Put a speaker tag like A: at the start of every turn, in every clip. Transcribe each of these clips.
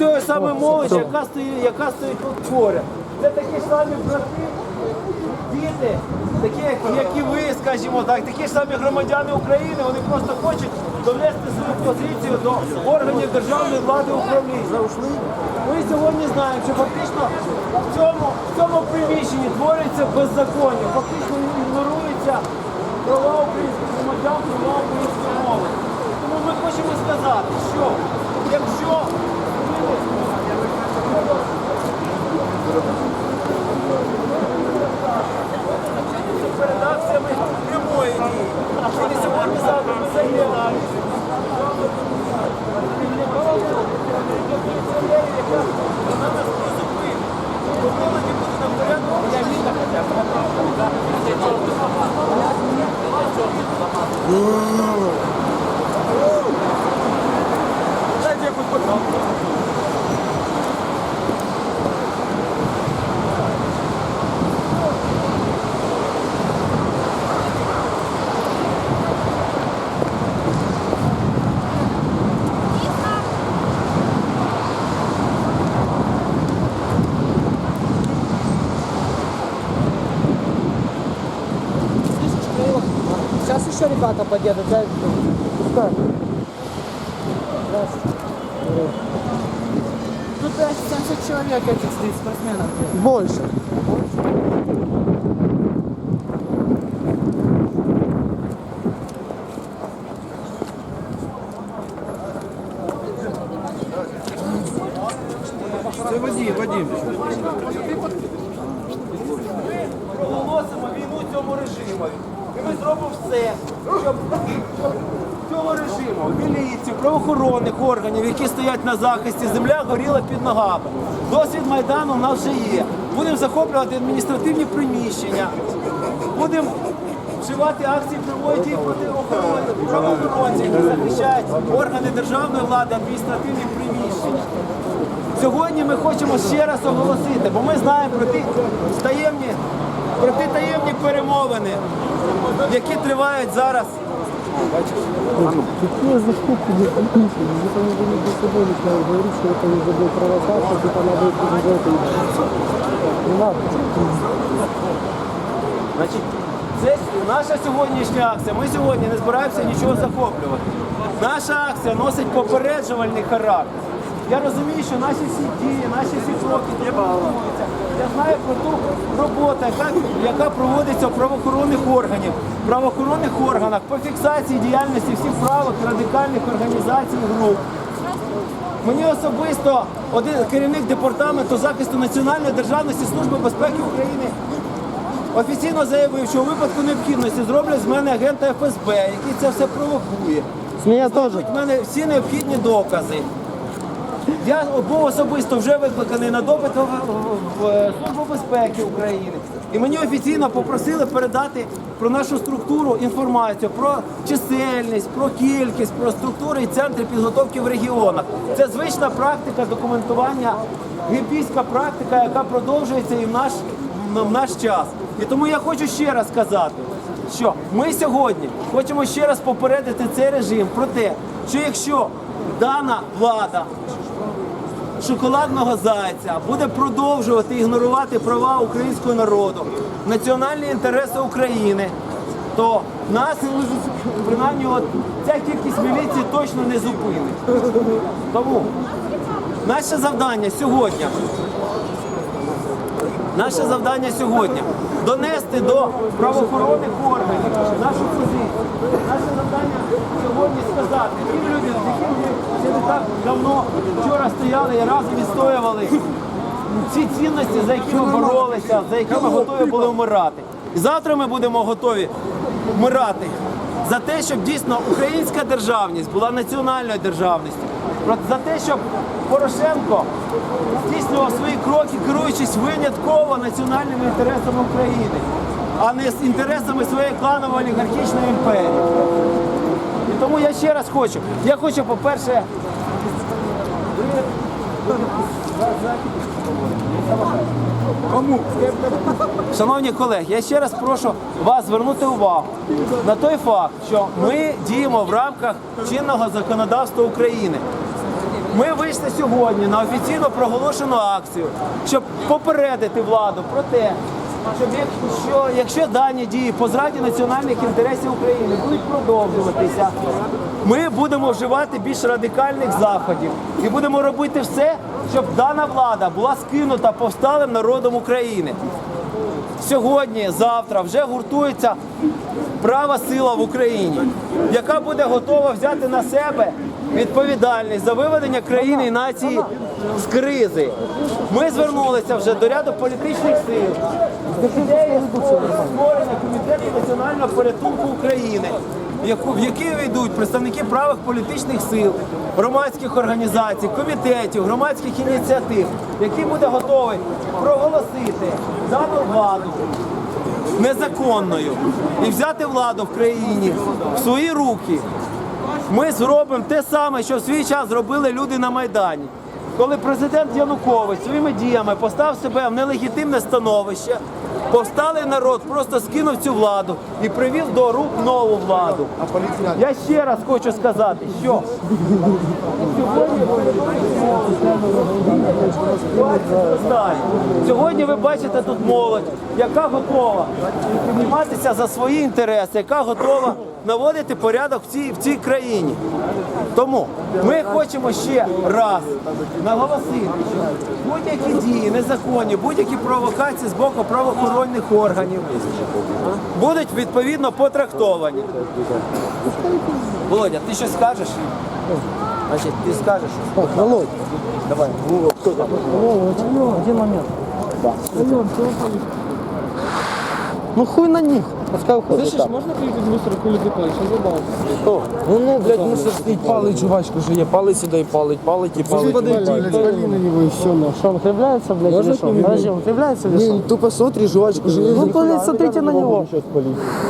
A: тої самої молоді, яка стоїть, яка стоїть тут поряд. Це такі ж самі брати, діти, такі, як, і ви, скажімо так, такі ж самі громадяни України, вони просто хочуть довести свою позицію до органів державної влади управління. Ми сьогодні знаємо, що фактично в цьому, в цьому приміщенні твориться беззаконня, фактично ігноруються права українських громадян, права української мови. Тому ми хочемо сказати, що якщо перед акціями прямої дії, і не сьогодні завтра ми зайдемо.
B: Сейчас еще ребята подъедут, да? Пускай.
C: Тут 70 человек этих спортсменов.
B: Больше.
D: Це Вадим, Вадим.
A: проголосимо війну цьому режиму. І ми зробимо все, щоб щоб цього режиму, міліцію, правоохоронних органів, які стоять на захисті, земля горіла під ногами. Досвід Майдану в нас вже є. Будемо захоплювати адміністративні приміщення, будемо вживати акції приводять дії проти охорони, правоохоронців, які захищають органи державної влади, адміністративні приміщення. Сьогодні ми хочемо ще раз оголосити, бо ми знаємо про ті таємні, про ті таємні перемовини, які тривають зараз.
B: Какие заступки не подписаны? Где-то не были за собой начинают говорить, что это не забыл провокация, типа надо их уже Не надо.
A: Значить, це наша сьогоднішня акція. Ми сьогодні не збираємося нічого захоплювати. Наша акція носить попереджувальний характер. Я розумію, що наші всі дії, наші всі кроки требуються. Я знаю про ту роботу, яка, яка проводиться в правоохоронних органів, в правоохоронних органах по фіксації діяльності всіх правок радикальних організацій і груп. Мені особисто один керівник департаменту захисту національної державності Служби безпеки України офіційно заявив, що у випадку необхідності зроблять з мене агента ФСБ, який це все провокує. Мене всі необхідні докази. Я був особисто вже викликаний на допит в, Службу безпеки України. І мені офіційно попросили передати про нашу структуру інформацію про чисельність, про кількість, про структури і центри підготовки в регіонах. Це звична практика документування, гіпійська практика, яка продовжується і в наш, в наш час. І тому я хочу ще раз сказати, що ми сьогодні хочемо ще раз попередити цей режим про те, що якщо дана влада шоколадного зайця буде продовжувати ігнорувати права українського народу, національні інтереси України, то нас принаймні от ця кількість міліції точно не зупинить. Тому наше завдання сьогодні. Наше завдання сьогодні донести до правоохоронних органів нашу позицію. Наше завдання сьогодні сказати тим людям, з якими ми ще не так давно вчора стояли і разом відстоювали ці цінності, за які ми боролися, за які ми готові були вмирати. І завтра ми будемо готові вмирати за те, щоб дійсно українська державність була національною державністю. За те, щоб Порошенко здійснював свої кроки, керуючись винятково національними інтересами України, а не з інтересами своєї кланової олігархічної імперії. І тому я ще раз хочу. Я хочу, по-перше, Шановні колеги, я ще раз прошу вас звернути увагу на той факт, що ми діємо в рамках чинного законодавства України. Ми вийшли сьогодні на офіційно проголошену акцію, щоб попередити владу про те, щоб якщо, якщо дані дії по зраді національних інтересів України будуть продовжуватися, ми будемо вживати більш радикальних заходів і будемо робити все, щоб дана влада була скинута повсталим народом України. Сьогодні, завтра вже гуртується права сила в Україні, яка буде готова взяти на себе відповідальність за виведення країни і нації з кризи. Ми звернулися вже до ряду політичних сил створення комітету національного порятунку України, в який війдуть представники правих політичних сил, громадських організацій, комітетів, громадських ініціатив, який буде готовий проголосити дану владу незаконною і взяти владу в країні в свої руки. Ми зробимо те саме, що в свій час зробили люди на Майдані. Коли президент Янукович своїми діями постав себе в нелегітимне становище, повсталий народ просто скинув цю владу і привів до рук нову владу. Я ще раз хочу сказати, що Сьогодні ви бачите тут молодь, яка готова підніматися за свої інтереси, яка готова наводити порядок в цій, в цій країні. Тому ми хочемо ще раз наголосити, що будь-які дії незаконні, будь-які провокації з боку правоохоронних органів будуть відповідно потрактовані. Володя, ти щось скажеш? Значить, ти скажеш.
B: Так, Володь,
A: Давай.
B: Володь, алло, один момент. Алло, Ну хуй на них, пускай уходят.
C: Слышиш, можна приїхати в мусор хули ти палиш? Я забав.
D: Ну, ну, блядь, мусор стоїть, палить жувачку жує, палить сюди і палить, палить і палить.
B: Блядь, пали на него и все, на. Что, он кривляется, блядь, или что? Подожди, он кривляется или что?
D: Він тупо смотри, жувачку жує.
B: Ну, блядь, смотрите на него.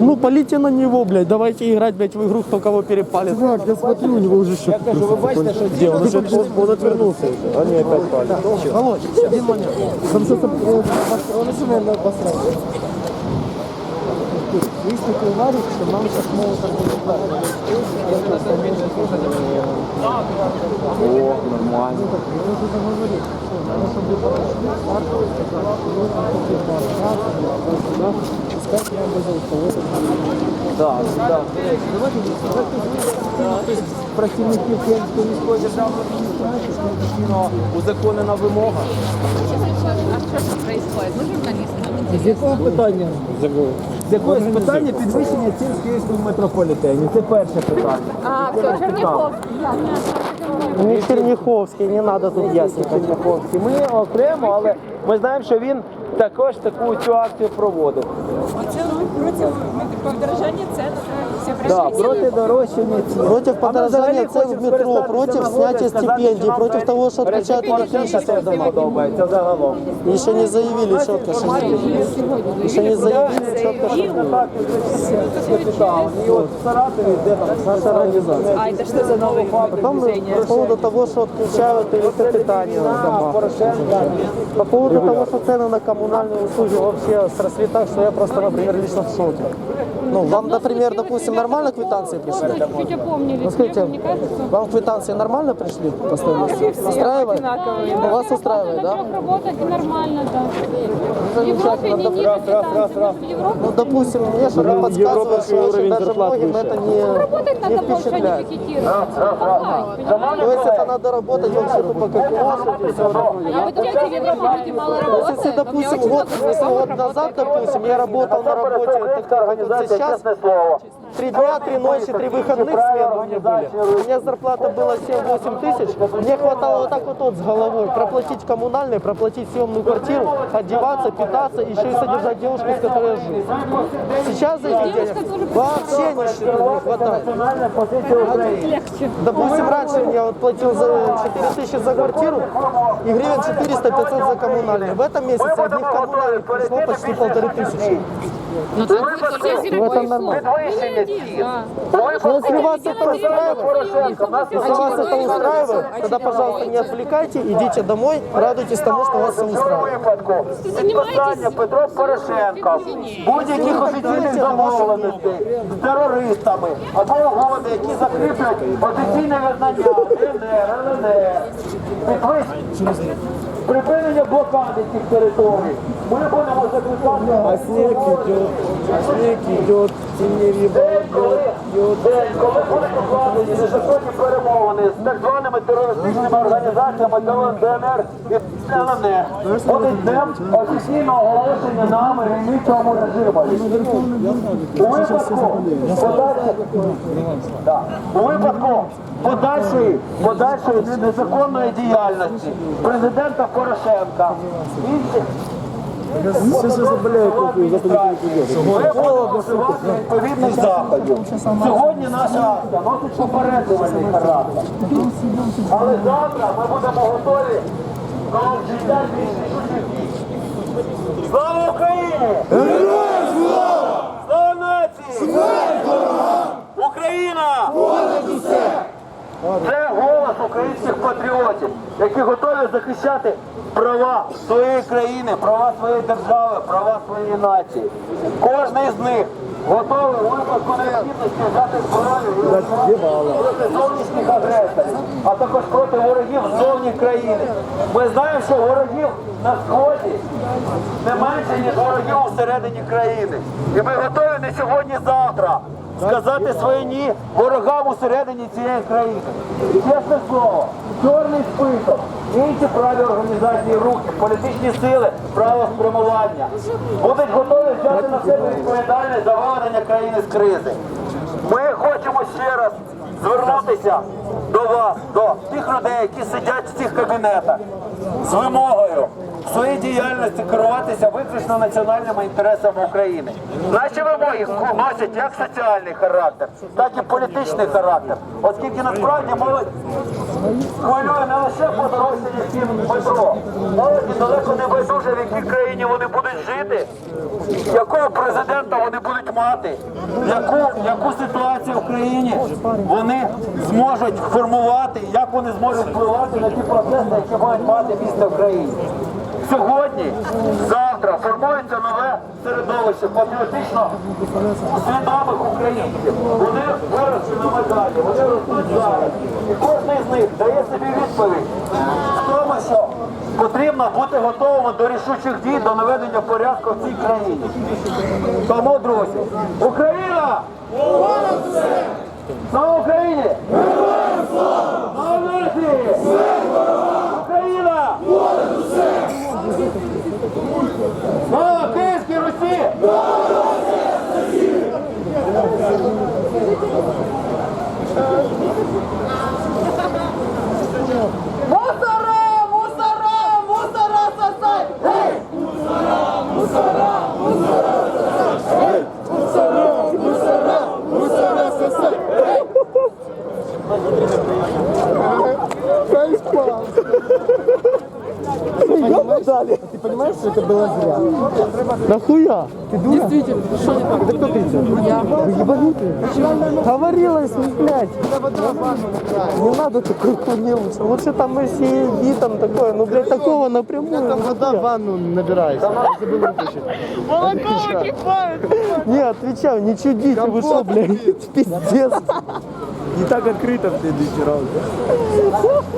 B: Ну, полите на него, блядь. Давайте играть, блядь, в игру, кто кого перепалит. Так, я смотрю, у него уже
A: Я кажу, ви бачите, що ці
B: Он уже он отвернулся уже. Они опять палят. Володь, один момент. Там что-то... Он еще, наверное, обосрался. Есть такой варик, що нам сейчас могут организовать.
D: О, нормально.
A: Так, так. Працівників Київської міської державної адміністрації узаконена вимога.
B: З якого питання?
A: З якогось питання підвищення цін в Київському метрополітені. Це перше питання.
E: А, все, Черняховский.
B: Не Черняховский, не надо тут ясника.
A: Черняховський. Ми окремо, але ми знаємо, що він також таку цю акцію проводив.
F: Це проти подорожання цен все
A: Да,
F: пришли.
A: проти дорожчання цін.
B: Против
A: А ми
B: подорожания
A: взагалі
B: цен
A: хочемо
B: в метро,
A: скористатися
B: против
A: нагодою,
B: снятия
A: сказати,
B: стипендий,
A: що нам
B: против того, что отключают
A: Політична
B: электричество.
A: теж не подобається загалом.
B: Еще не заявили четко, что Еще не заявили четко, что
A: І от в Саратові, де там наша організація.
F: А это что за новый
B: Потом по поводу того, что отключают электропитание в домах.
A: Порошенка.
B: По поводу того, что цены на коммунальные услуги вообще сросли так, что я просто, например, лично в шоке. Ну, вам, например, допустим, нормально квитанции пришли?
G: Чуть опомнились.
B: Ну, скажите,
G: Мне кажется.
B: вам квитанции нормально пришли по стоимости? Устраивает? Ну, Вас устраивает, да?
G: Начав работать и нормально, да. В Европе не ниже квитанции. В Европе
B: Ну, допустим, мне что-то подсказывает, что очень даже многим это не,
G: работать
B: не
G: надо больше, а не
B: впечатляет.
G: пикетировать. Помогать, понимаете?
B: То есть это надо работать вообще тупо как лошадь и все
G: А вот эти в Европе люди мало
B: То есть,
G: работают.
B: если, допустим, год, если год назад, допустим, я работал на работе, так как вот сейчас, три дня, три ночи, три выходных смен у меня были. У меня зарплата была 7-8 тысяч. Мне хватало вот так вот, вот с головой проплатить коммунальные, проплатить съемную квартиру, одеваться, питаться, еще и содержать девушку, с которой я живу. Сейчас за эти денег вообще ничего не хватает.
A: Національна позиція України.
B: Допустим, раньше я вот платил за 4 тысячи за квартиру и гривен 400-500 за коммунальные. В этом месяце одних коммунальных пришло почти полторы тысячи.
E: Ну це зіркові слово.
B: Підвищення цін. Ну, если вас это устраивает, если вас это устраивает, тогда, пожалуйста, не отвлекайте, идите домой, радуйтесь тому, что вас все устраивает.
A: випадку підписання Петро Порошенко будь-яких офіційних домовленостей з терористами або угоди, які закріплять офіційне визнання ДНР, ЛНР, підвищення припинення блокади цих територій. Ми будемо закликати. А снег йде, сніг йде, День, коли, день, коли будуть укладені незаконні перемовини з так званими терористичними організаціями ДНР і ЛНР, буде днем офіційного оголошення нами границькому режиму. У випадку у випадку подальшої, подальшої незаконної діяльності президента Порошенка, інших відповідних заходів. Сьогодні наша носить попереджувальний характер. Але завтра ми будемо готові до вжиття більш рішучих дій. Слава Україні! Героям слава! Слава нації! Ворогам! Україна! Це голос українських патріотів, які готові захищати права своєї країни, права своєї держави, права своєї нації. Кожен з них готовий у випадку необхідності взяти зброю проти зовнішніх агресорів, а також проти ворогів зовні країни. Ми знаємо, що ворогів на сході не менше, ніж ворогів усередині країни. І ми готові не сьогодні, завтра сказати своє ні ворогам усередині цієї країни. Чесне слово, чорний список, інші праві організації рухи, політичні сили, правоспрямування будуть готові взяти на себе відповідальність за виведення країни з кризи. Ми хочемо ще раз звернутися до вас, до тих людей, які сидять в цих кабінетах, з вимогою в своїй діяльності керуватися виключно національними інтересами України. Наші вимоги носять як соціальний характер, так і політичний характер, оскільки насправді молодь хвилює не лише подорожчання цін метро, молоді далеко не байдуже, в якій країні вони будуть жити, якого президента вони будуть мати, яку, яку ситуацію в країні вони зможуть формувати, як вони зможуть впливати на ті процеси, які мають мати місце в країні. Сьогодні, завтра формується нове середовище патріотично свідомих українців. Вони виросли на Майдані, вони ростуть зараз. І кожен з них дає собі відповідь тому, що потрібно бути готовими до рішучих дій, до наведення порядку в цій країні. Тому, друзі, Україна! Слава Україні! Слава! Україна! Слава Київській Русі! Мусора!
B: Нахуя? Ты дура? Действительно, что не так? Да кто кричал? Я. Вы ебанутые? Говорилось, ну, блядь. Не надо такой хуйни лучше. Лучше там мы все там такое, ну, блядь, такого напрямую. Там вода в ванну набирается. Молоко Не, отвечаю, не чудите, вы что, блядь, пиздец. Не так открыто в следующий раз.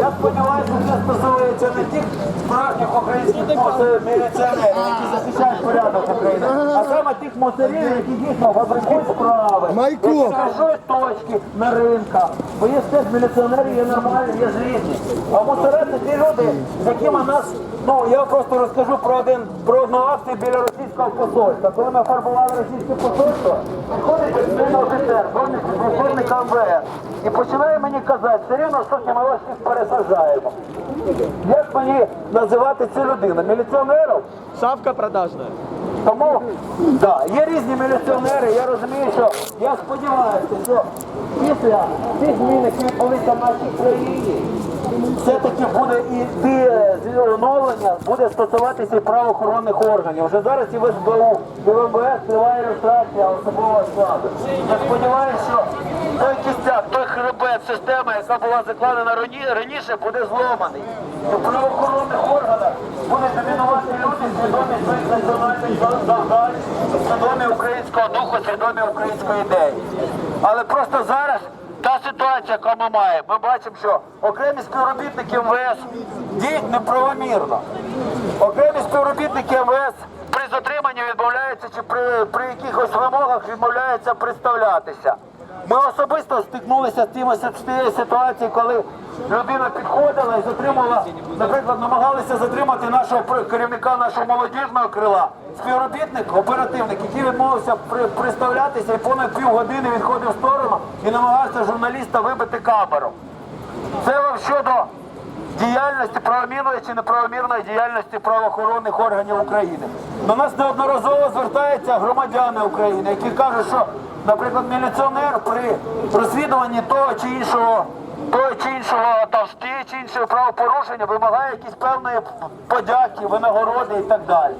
A: Я сподіваюся, це стосується не тих справжніх українських мос- міліціонерів, які захищають порядок України, а саме тих мусорів, які дійсно фабрикують справи, які крашують точки на ринках. Бо є теж міліціонери, є нормальні, є зрізні. А мусори це ті люди, з якими нас, ну я просто розкажу про один про одну акцію біля російського посольства. Коли ми фарбували російське посольство, приходить один офіцер, полковник МВС, і починає мені казати, все рівно сьогодні ми вас всіх пересаджаємо. Як мені називати цю людину? Міліціонером?
B: Шавка продажная.
A: Тому да, є різні міліціонери. Я розумію, що я сподіваюся, що після тих змін, які відбулися в нашій країні, все-таки буде і оновлення буде стосуватися і правоохоронних органів. Вже зараз і в СБУ, і в МВС триває реєстрація особового складу. Я сподіваюся, що той кістяк, той хребет системи, яка була закладена раніше, буде зломаний. В правоохоронних органах будуть домінувати люди, свідомі своїх національних завдань, свідомі українського духу, свідомі української ідеї. Але просто зараз та ситуація, яка ми маємо, ми бачимо, що окремі співробітники МВС діють неправомірно. Окремі співробітники МВС при затриманні відмовляються чи при, при якихось вимогах відмовляються представлятися. Ми особисто стикнулися з тією ситуацією, коли людина підходила і затримала, наприклад, намагалися затримати нашого керівника нашого молодіжного крила. Співробітник, оперативник, який відмовився при, представлятися і понад півгодини відходив в сторону і намагався журналіста вибити камеру. Це вам щодо діяльності правомірної чи неправомірної діяльності правоохоронних органів України. До нас неодноразово звертаються громадяни України, які кажуть, що, наприклад, міліціонер при розслідуванні того чи іншого. Того чи іншого там з чи іншого правопорушення вимагає якісь певної подяки, винагороди і так далі.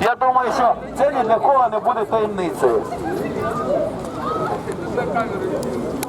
A: Я думаю, що це ні для кого не буде таємницею.